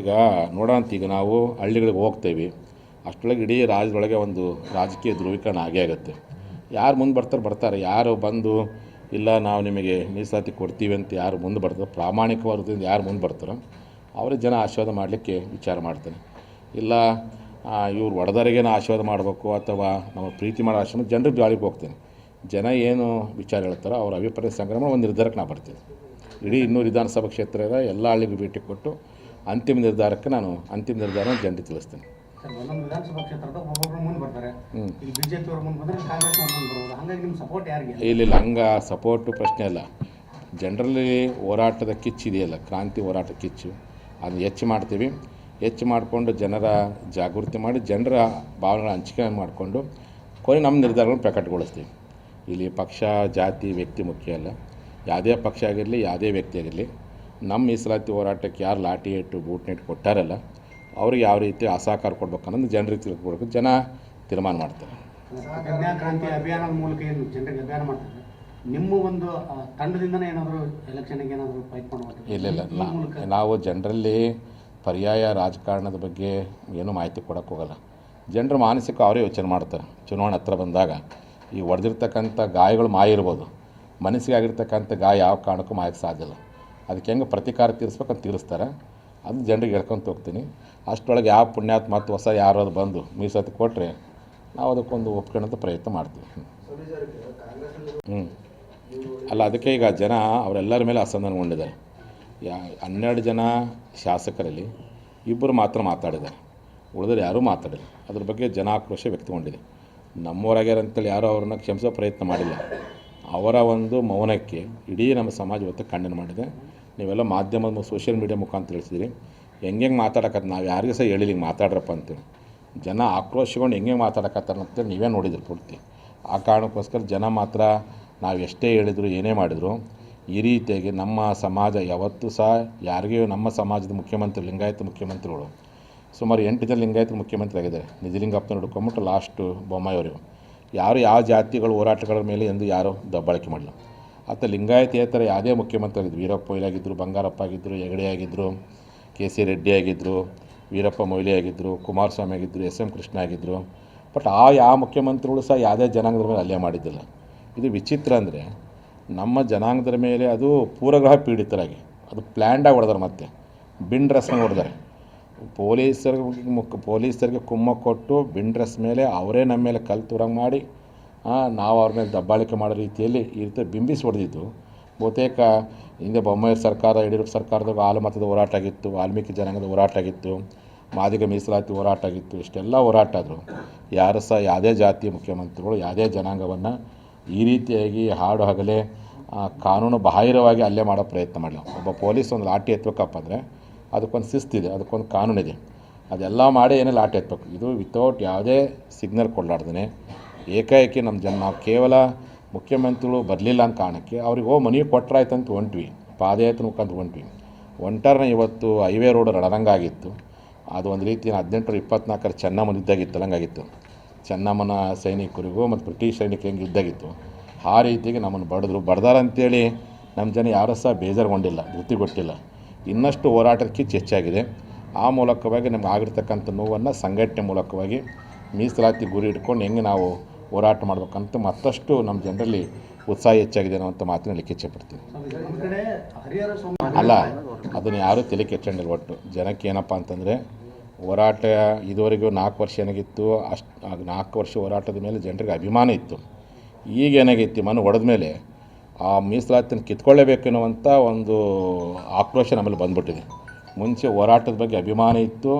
ಈಗ ನೋಡೋಂತ ಈಗ ನಾವು ಹಳ್ಳಿಗಳಿಗೆ ಹೋಗ್ತೇವೆ. ಅಷ್ಟೊಳಗೆ ಇಡೀ ರಾಜ್ಯದೊಳಗೆ ಒಂದು ರಾಜಕೀಯ ಧ್ರುವೀಕರಣ ಆಗೇ ಆಗುತ್ತೆ. ಯಾರು ಮುಂದೆ ಬರ್ತಾರೆ ಬರ್ತಾರೆ. ಯಾರು ಬಂದು, ಇಲ್ಲ ನಾವು ನಿಮಗೆ ಮೀಸಲಾತಿ ಕೊಡ್ತೀವಿ ಅಂತ ಯಾರು ಮುಂದೆ ಬರ್ತಾರೆ ಪ್ರಾಮಾಣಿಕವಾದದಿಂದ ಯಾರು ಮುಂದೆ ಬರ್ತಾರೋ ಅವ್ರಿಗೆ ಜನ ಆಶೀರ್ವಾದ ಮಾಡಲಿಕ್ಕೆ ವಿಚಾರ ಮಾಡ್ತಾರೆ. ಇಲ್ಲ ಇವ್ರು ಒಡೆದರಿಗೆ ಆಶೀರ್ವಾದ ಮಾಡಬೇಕು ಅಥವಾ ನಮ್ಮ ಪ್ರೀತಿ ಮಾಡೋ ಆಶ್ರಮ ಜನರು ಜಾಳಿಗೆ ಹೋಗ್ತೇನೆ. ಜನ ಏನು ವಿಚಾರ ಹೇಳ್ತಾರೋ ಅವ್ರ ಅಭಿಪ್ರಾಯ ಸಂಗ್ರಹ ಒಂದು ನಿರ್ಧಾರಕ್ಕೆ ನಾವು ಬರ್ತೀವಿ. ಇಡೀ ಇನ್ನೂ ವಿಧಾನಸಭಾ ಕ್ಷೇತ್ರದ ಎಲ್ಲ ಹಳ್ಳಿಗೂ ಭೇಟಿ ಕೊಟ್ಟು ಅಂತಿಮ ನಿರ್ಧಾರಕ್ಕೆ ನಾನು ಅಂತಿಮ ನಿರ್ಧಾರ ಜನರಿಗೆ ತಿಳಿಸ್ತೇನೆ. ಇಲ್ಲ ಇಲ್ಲ ಹಂಗ ಸಪೋರ್ಟು ಪ್ರಶ್ನೆ ಅಲ್ಲ. ಜನರಲ್ಲಿ ಹೋರಾಟದ ಕಿಚ್ಚಿದೆಯಲ್ಲ ಕ್ರಾಂತಿ ಹೋರಾಟ ಕಿಚ್ಚು. ಅದನ್ನು ಹೆಚ್ಚು ಮಾಡ್ತೀವಿ. ಹೆಚ್ಚು ಮಾಡಿಕೊಂಡು ಜನರ ಜಾಗೃತಿ ಮಾಡಿ ಜನರ ಭಾವನೆಗಳ ಹಂಚಿಕೆ ಮಾಡಿಕೊಂಡು ಕೊನೆ ನಮ್ಮ ನಿರ್ಧಾರಗಳನ್ನು ಪ್ರಕಟಗೊಳಿಸ್ತೀವಿ. ಇಲ್ಲಿ ಪಕ್ಷ ಜಾತಿ ವ್ಯಕ್ತಿ ಮುಖ್ಯ ಅಲ್ಲ. ಯಾವುದೇ ಪಕ್ಷ ಆಗಿರಲಿ ಯಾವುದೇ ವ್ಯಕ್ತಿ ಆಗಿರಲಿ ನಮ್ಮ ಮೀಸಲಾತಿ ಹೋರಾಟಕ್ಕೆ ಯಾರು ಲಾಠಿ ಇಟ್ಟು ಬೂಟ್ ನೆಟ್ ಕೊಟ್ಟಾರಲ್ಲ ಅವ್ರಿಗೆ ಯಾವ ರೀತಿ ಅಸಹಕಾರ ಕೊಡ್ಬೇಕು ಅನ್ನೋದು ಜನರಿಗೆ ತಿಳ್ಕೊಬೇಕು. ಜನ ತೀರ್ಮಾನ ಮಾಡ್ತಾರೆ. ಕ್ರಾಂತಿ ಅಭಿಯಾನದ ಮೂಲಕ ಏನು ಜನರಿಗೆ ಅಭಿಯಾನ ಮಾಡ್ತಾರೆ ನಿಮ್ಮ ಒಂದು ತಂಡದಿಂದನೇ ಏನಾದರೂ ಎಲೆಕ್ಷನ್ಗೆ ಏನಾದರೂ ಫೈಟ್ ಇಲ್ಲ ಇಲ್ಲ. ನಾವು ಜನರಲ್ಲಿ ಪರ್ಯಾಯ ರಾಜಕಾರಣದ ಬಗ್ಗೆ ಏನೂ ಮಾಹಿತಿ ಕೊಡೋಕ್ಕೆ ಹೋಗಲ್ಲ. ಜನರು ಮಾನಸಿಕ ಅವರೇ ಯೋಚನೆ ಮಾಡ್ತಾರೆ. ಚುನಾವಣೆ ಹತ್ರ ಬಂದಾಗ ಈ ಒಡೆದಿರ್ತಕ್ಕಂಥ ಗಾಯಗಳು ಮಾಯ ಇರ್ಬೋದು. ಮನಸ್ಸಿಗೆ ಆಗಿರ್ತಕ್ಕಂಥ ಗಾಯ ಯಾವ ಕಾರಣಕ್ಕೂ ಮಾಯಕ್ಕೆ ಸಾಧ್ಯ ಇಲ್ಲ. ಅದಕ್ಕೆ ಹೆಂಗೆ ಪ್ರತಿಕಾರ ತೀರಿಸ್ಬೇಕಂತ ತೀರಿಸ್ತಾರೆ ಅದು ಜನರಿಗೆ ಹೇಳ್ಕೊಂತ ಹೋಗ್ತೀನಿ. ಅಷ್ಟರೊಳಗೆ ಯಾವ ಪುಣ್ಯಾತ್ಮ ಮತ್ತು ಹೊಸ ಯಾರಾದ್ರು ಬಂದು ಮೀಸಲಾತಿ ಕೊಟ್ಟರೆ ನಾವು ಅದಕ್ಕೊಂದು ಒಪ್ಕೊಳ್ಳೋಂಥ ಪ್ರಯತ್ನ ಮಾಡ್ತೀವಿ. ಹ್ಞೂ ಅಲ್ಲ, ಅದಕ್ಕೆ ಈಗ ಜನ ಅವರೆಲ್ಲರ ಮೇಲೆ ಅಸಂಧಾನಗೊಂಡಿದ್ದಾರೆ ಯಾ, ಹನ್ನೆರಡು ಜನ ಶಾಸಕರಲ್ಲಿ ಇಬ್ಬರು ಮಾತ್ರ ಮಾತಾಡಿದ್ದಾರೆ. ಉಳಿದ್ರೆ ಯಾರೂ ಮಾತಾಡಿಲ್ಲ. ಅದ್ರ ಬಗ್ಗೆ ಜನ ಆಕ್ರೋಶ ವ್ಯಕ್ತಗೊಂಡಿದೆ. ನಮ್ಮವರಾಗ್ಯಾರ ಅಂತೇಳಿ ಯಾರೂ ಅವ್ರನ್ನ ಕ್ಷಮಿಸೋ ಪ್ರಯತ್ನ ಮಾಡಿಲ್ಲ. ಅವರ ಒಂದು ಮೌನಕ್ಕೆ ಇಡೀ ನಮ್ಮ ಸಮಾಜ ಇವತ್ತು ಖಂಡನೆ ಮಾಡಿದೆ. ನೀವೆಲ್ಲ ಮಾಧ್ಯಮದ ಸೋಷಿಯಲ್ ಮೀಡಿಯಾ ಮುಖಾಂತರ ತಿಳಿಸಿದಿರಿ ಹೆಂಗೆ ಹೆಂಗೆ ಮಾತಾಡಕತ್ತೆ ನಾವು? ಯಾರಿಗೆ ಸಹ ಹೇಳಿಲ್ಲ ಮಾತಾಡ್ರಪ್ಪ ಅಂತೇಳಿ. ಜನ ಆಕ್ರೋಶಗೊಂಡು ಹೆಂಗೆ ಮಾತಾಡಕತ್ತಾರ ಅಂತೇಳಿ ನೀವೇ ನೋಡಿದ್ರು ಪೂರ್ತಿ. ಆ ಕಾರಣಕ್ಕೋಸ್ಕರ ಜನ ಮಾತ್ರ ನಾವು ಎಷ್ಟೇ ಹೇಳಿದ್ರು, ಏನೇ ಮಾಡಿದ್ರು, ಈ ರೀತಿಯಾಗಿ ನಮ್ಮ ಸಮಾಜ ಯಾವತ್ತೂ ಸಹ ಯಾರಿಗೂ ನಮ್ಮ ಸಮಾಜದ ಮುಖ್ಯಮಂತ್ರಿ, ಲಿಂಗಾಯತ ಮುಖ್ಯಮಂತ್ರಿಗಳು, ಸುಮಾರು ಎಂಟು ಜನ ಲಿಂಗಾಯತ ಮುಖ್ಯಮಂತ್ರಿ ಆಗಿದ್ದಾರೆ. ನಿಜಲಿಂಗಪ್ಪನ ಹಿಡ್ಕೊಂಬಿಟ್ಟು ಲಾಸ್ಟು ಬೊಮ್ಮಾಯಿಯವರು ಯಾರು ಯಾವ ಜಾತಿಗಳ ಹೋರಾಟಗಳ ಮೇಲೆ ಎಂದು ಯಾರೂ ದಬ್ಬಾಳಿಕೆ ಮಾಡಲ್ಲ ಆತ ಲಿಂಗಾಯತೇತರ ಯಾವುದೇ ಮುಖ್ಯಮಂತ್ರಿ ಆಗಿದ್ದರು ವೀರಪ್ಪ ಮೊಯ್ಲಿ ಆಗಿದ್ದರು ಬಂಗಾರಪ್ಪ ಆಗಿದ್ದರು ಹೆಗಡೆ ಆಗಿದ್ದರು ಕೆ ಸಿ ರೆಡ್ಡಿ ಆಗಿದ್ದರು ವೀರಪ್ಪ ಮೊಯ್ಲಿ ಆಗಿದ್ದರು ಕುಮಾರಸ್ವಾಮಿ ಆಗಿದ್ದರು ಎಸ್ ಎಂ ಕೃಷ್ಣ ಆಗಿದ್ದರು ಬಟ್ ಆ ಯಾವ ಮುಖ್ಯಮಂತ್ರಿಗಳು ಸಹ ಯಾವುದೇ ಜನಾಂಗದ ಮೇಲೆ ಅಲ್ಲೇ ಮಾಡಿದ್ದಿಲ್ಲ. ಇದು ವಿಚಿತ್ರ ಅಂದರೆ ನಮ್ಮ ಜನಾಂಗದ ಮೇಲೆ ಅದು ಪೂರ್ವಗ್ರಹ ಪೀಡಿತರಾಗಿ, ಅದು ಪ್ಲ್ಯಾಂಡಾಗಿ ಹೊಡೆದಾರೆ ಮತ್ತೆ ಬಿನ್ ಡ್ರೆಸ್ನ ಹೊಡೆದಾರೆ. ಪೊಲೀಸರಿಗೆ ಮುಖ, ಪೊಲೀಸರಿಗೆ ಕುಮ್ಮ ಕೊಟ್ಟು ಬಿನ್ ಡ್ರೆಸ್ ಮೇಲೆ ಅವರೇ ನಮ್ಮ ಮೇಲೆ ಕಲ್ಲು ಮಾಡಿ ನಾವು ಅವ್ರ ಮೇಲೆ ದಬ್ಬಾಳಿಕೆ ಮಾಡೋ ರೀತಿಯಲ್ಲಿ ಈ ರೀತಿ ಬಿಂಬಿಸಿ ಹೊಡೆದಿದ್ದು. ಬಹುತೇಕ ಹಿಂದೆ ಬೊಮ್ಮಾಯಿ ಸರ್ಕಾರ, ಯಡಿಯೂರಪ್ಪ ಸರ್ಕಾರದಾಗ ಹಾಲು ಮತದ ಹೋರಾಟ ಆಗಿತ್ತು, ವಾಲ್ಮೀಕಿ ಜನಾಂಗದ ಹೋರಾಟ ಆಗಿತ್ತು, ಮಾದಿಗ ಮೀಸಲಾತಿ ಹೋರಾಟ ಆಗಿತ್ತು, ಇಷ್ಟೆಲ್ಲ ಹೋರಾಟ ಆದರು. ಯಾರು ಸಹ ಯಾವುದೇ ಜಾತಿ ಮುಖ್ಯಮಂತ್ರಿಗಳು, ಯಾವುದೇ ಜನಾಂಗವನ್ನು ಈ ರೀತಿಯಾಗಿ ಹಾಡು ಹಗಲೇ ಕಾನೂನು ಬಾಹಿರವಾಗಿ ಅಲ್ಲೇ ಮಾಡೋ ಪ್ರಯತ್ನ ಮಾಡಲ್ಲ ಒಬ್ಬ ಪೊಲೀಸ್ ಒಂದು ಲಾಠಿ ಎತ್ತಬೇಕಪ್ಪ ಅಂದರೆ ಅದಕ್ಕೊಂದು ಶಿಸ್ತಿದೆ ಅದಕ್ಕೊಂದು ಕಾನೂನಿದೆ. ಅದೆಲ್ಲ ಮಾಡಿ ಏನೇ ಲಾಠಿ ಎತ್ತಬೇಕು ಇದು ವಿತೌಟ್ ಯಾವುದೇ ಸಿಗ್ನಲ್ ಕೊಡಲಾರ್ದೇ ಏಕಾಏಕಿ ನಮ್ಮ ಜನ, ನಾವು ಕೇವಲ ಮುಖ್ಯಮಂತ್ರಿಗಳು ಬರಲಿಲ್ಲ ಅಂತ ಕಾರಣಕ್ಕೆ ಅವ್ರಿಗೆ, ಓ, ಮನೆಗೆ ಕೊಟ್ಟರಾಯ್ತು ಅಂತ ಹೊಂಟ್ವಿ. ಪಾದಯಾತ್ರೆ ಮುಖಾಂತರ ಹೊಂಟ್ವಿ. ಒಂಟರ್ನ ಇವತ್ತು ಹೈವೇ ರೋಡ್ ರಣರಂಗಾಗಿತ್ತು. ಅದು ಒಂದು ರೀತಿ ಹದಿನೆಂಟರ ಇಪ್ಪತ್ನಾಲ್ಕರ ಚೆನ್ನಮ್ಮನ ಇದ್ದಾಗಿತ್ತು ಹಂಗಾಗಿತ್ತು ಚೆನ್ನಮ್ಮನ ಸೈನಿಕರಿಗೂ ಮತ್ತು ಬ್ರಿಟಿಷ್ ಸೈನಿಕ ಹೆಂಗೆ ಇದ್ದಾಗಿತ್ತು ಆ ರೀತಿಗೆ ನಮ್ಮನ್ನು ಬಡಿದ್ರು. ಬಡ್ದಾರ ಅಂತೇಳಿ ನಮ್ಮ ಜನ ಯಾರೂ ಸಹ ಬೇಜಾರುಗೊಂಡಿಲ್ಲ ಕೊಟ್ಟಿಲ್ಲ ಇನ್ನಷ್ಟು ಹೋರಾಟದ ಕಿಚ್ಚು ಹೆಚ್ಚಾಗಿದೆ. ಆ ಮೂಲಕವಾಗಿ ನಮ್ಗೆ ಆಗಿರ್ತಕ್ಕಂಥ ನೋವನ್ನು ಸಂಘಟನೆ ಮೂಲಕವಾಗಿ ಮೀಸಲಾತಿ ಗುರಿ ಇಟ್ಕೊಂಡು ಹೆಂಗೆ ನಾವು ಹೋರಾಟ ಮಾಡಬೇಕಂತ ಮತ್ತಷ್ಟು ನಮ್ಮ ಜನರಲ್ಲಿ ಉತ್ಸಾಹ ಹೆಚ್ಚಾಗಿದೆ ಅನ್ನೋಂಥ ಮಾತಿನ ಹೇಳಲಿಕ್ಕೆ ಇಚ್ಛೆಪಡ್ತೀನಿ ಅಲ್ಲ, ಅದನ್ನು ಯಾರೂ ತಲೆ ಕೆಚ್ಚಂಡಿಲ್ಲ ಒಟ್ಟು. ಜನಕ್ಕೆ ಏನಪ್ಪ ಅಂತಂದರೆ, ಹೋರಾಟ ಇದುವರೆಗೂ ನಾಲ್ಕು ವರ್ಷ ಏನಾಗಿತ್ತು, ಅಷ್ಟು ನಾಲ್ಕು ವರ್ಷ ಹೋರಾಟದ ಮೇಲೆ ಜನರಿಗೆ ಅಭಿಮಾನ ಇತ್ತು. ಈಗ ಏನಾಗೈತಿ ಮನ ಹೊಡೆದ ಮೇಲೆ ಆ ಮೀಸಲಾತಿನ ಕಿತ್ಕೊಳ್ಳೇಬೇಕೆನ್ನುವಂಥ ಒಂದು ಆಕ್ರೋಶ ನಮ್ಮಲ್ಲಿ ಬಂದ್ಬಿಟ್ಟಿದೆ. ಮುಂಚೆ ಹೋರಾಟದ ಬಗ್ಗೆ ಅಭಿಮಾನ ಇತ್ತು,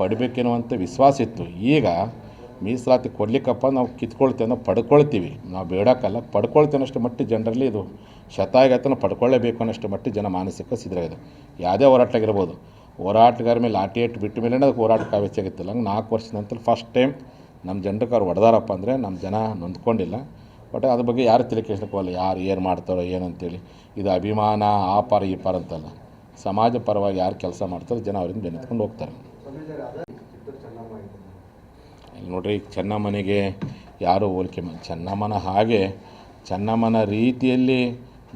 ಪಡಿಬೇಕೆನ್ನುವಂಥ ವಿಶ್ವಾಸ ಇತ್ತು. ಈಗ ಮೀಸಲಾತಿ ಕೊಡ್ಲಿಕ್ಕಪ್ಪ ನಾವು ಕಿತ್ಕೊಳ್ತೇವೆ ನಾವು ಪಡ್ಕೊಳ್ತೀವಿ. ನಾವು ಬೇಡಕ್ಕಲ್ಲ ಪಡ್ಕೊಳ್ತೇನೆ ಅನ್ನೋಷ್ಟು ಮಟ್ಟಿಗೆ ಜನರಲ್ಲಿ ಇದು ಶತಾಯಗತನ ಪಡ್ಕೊಳ್ಳೇಬೇಕು ಅನ್ನೋಷ್ಟು ಮಟ್ಟಿಗೆ ಜನ ಮಾನಸಿಕ ಸಿದ್ಧರಾಗಿದೆ ಯಾವುದೇ ಹೋರಾಟ ಆಗಿರ್ಬೋದು ಹೋರಾಟಗಾರ ಮೇಲೆ ಲಾಠಿ ಏಟು ಬಿಟ್ಟ ಮೇಲೆ ಅದಕ್ಕೆ ಹೋರಾಟ ಕಾವೆಚ್ಚಾಗಿತ್ತಿಲ್ಲ ಹಂಗೆ ನಾಲ್ಕು ವರ್ಷದ ನಂತರ ಫಸ್ಟ್ ಟೈಮ್ ನಮ್ಮ ಜನರಿಗೆ ಅವ್ರು ಹೊಡೆದಾರಪ್ಪ ಅಂದರೆ ನಮ್ಮ ಜನ ನೊಂದ್ಕೊಂಡಿಲ್ಲ. ಬಟ್ ಅದ್ರ ಬಗ್ಗೆ ಯಾರು ತಲೆ ಕೆಡಿಸ್ಕೊಳ್ಳಲ್ಲ ಯಾರು ಏನು ಮಾಡ್ತಾರೋ ಏನಂತೇಳಿ ಇದು ಅಭಿಮಾನ ಆ ಪಾರ ಈ ಪಾರ ಅಂತಲ್ಲ. ಸಮಾಜ ಪರವಾಗಿ ಯಾರು ಕೆಲಸ ಮಾಡ್ತಾರೋ ಜನ ಅವರಿಂದ ಬೆನೆತ್ಕೊಂಡು ಹೋಗ್ತಾರೆ. ಇಲ್ಲಿ ನೋಡ್ರಿ, ಚೆನ್ನಮ್ಮನಿಗೆ ಯಾರು ಹೋಲಿಕೆ ಮಾಡಿ. ಚೆನ್ನಮ್ಮನ ಹಾಗೆ ಚೆನ್ನಮ್ಮನ ರೀತಿಯಲ್ಲಿ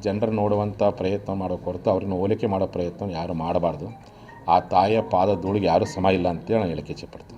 ಜನರು ನೋಡುವಂಥ ಪ್ರಯತ್ನ ಮಾಡೋ ಹೊರತು ಅವ್ರನ್ನ ಹೋಲಿಕೆ ಮಾಡೋ ಪ್ರಯತ್ನ ಯಾರು ಮಾಡಬಾರ್ದು. ಆ ತಾಯಿಯ ಪಾದ ಧೂಳಿಗೆ ಯಾರೂ ಸಮ ಇಲ್ಲ ಅಂತೇಳಿ ನಾನು ಹೇಳಕ್ಕೆ ಇಚ್ಛೆಪಡ್ತೀನಿ